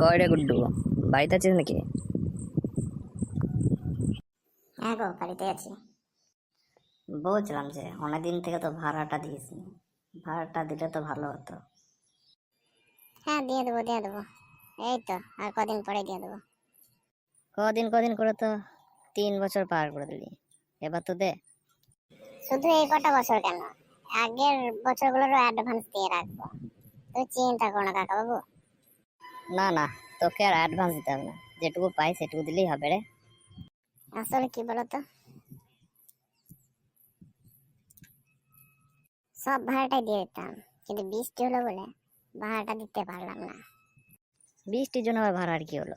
কয় রে গুড্ডু? বাড়িতে আছিস নাকি? হ্যাঁ গো বাড়িতে আছি। বলছিলাম যে অনেকদিন থেকে তো ভাড়াটা দিয়েছি। ভাড়াটা দিলে তো ভালো হতো। হ্যাঁ দিয়ে দেবো দিয়ে দেবো। এই তো আর কদিন পরে দিয়ে দেবো। কদিন কদিন করে তো তিন বছর পার করে দিলি। এবার তো দে। শুধু এই কটা বছর কেন? আগের বছরগুলোরও অ্যাডভান্স দিয়ে রাখব। তুই চিন্তা করো না কাকা বাবু না না তোকে আর অ্যাডভান্স দিতে হবে না। যেটুকু পাই সেটুকু দিলেই হবে রে। আসলে কি বলতো? সব ভাড়াটাই দিয়ে দিতাম কিন্তু বৃষ্টি হলো বলে ভাড়াটা দিতে পারলাম না। বৃষ্টির জন্য আবার ভাড়া আর কি হলো?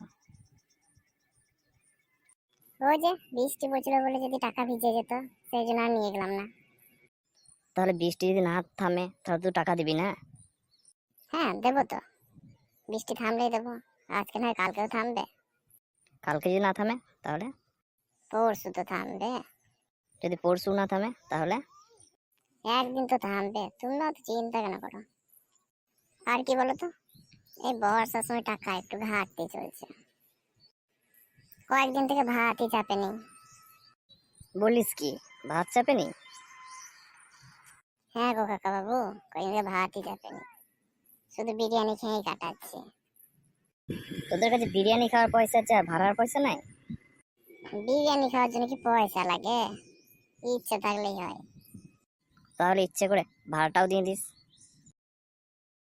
ওই যে বৃষ্টি পড়ছিল বলে যদি টাকা ভিজে যেত সেই জন্য আর নিয়ে গেলাম না। তাহলে বৃষ্টি যদি না থামে তাহলে তুই টাকা দিবি না? হ্যাঁ দেবো তো। বৃষ্টি থামলেই দেবো। আজকে নয় কালকেও থামবে। কালকে যদি না থামে তাহলে? পরশু তো থামবে। যদি পরশু না থামে তাহলে? একদিন তো থামবে। তোমরা তো চিন্তা কেন করো? আর কি বলো তো? এই বর্ষার সময় টাকা একটু ঘাটতি চলছে। কয়েকদিন থেকে ভাতই চাপেনি। বলিস কি ভাত চাপে নি হ্যাঁ গো কাকা বাবু কয়েকদিন থেকে ভাতই চাপেনি। শুধু বিরিয়ানি খেয়েই কাটাচ্ছি। তোদের কাছে বিরিয়ানি খাওয়ার পয়সা আছে ভাড়ার পয়সা নাই? বিরিয়ানি খাওয়ার জন্য কি পয়সা লাগে? ইচ্ছে থাকলেই হয়। তাহলে ইচ্ছে করে ভাড়াটাও দিয়ে দিস।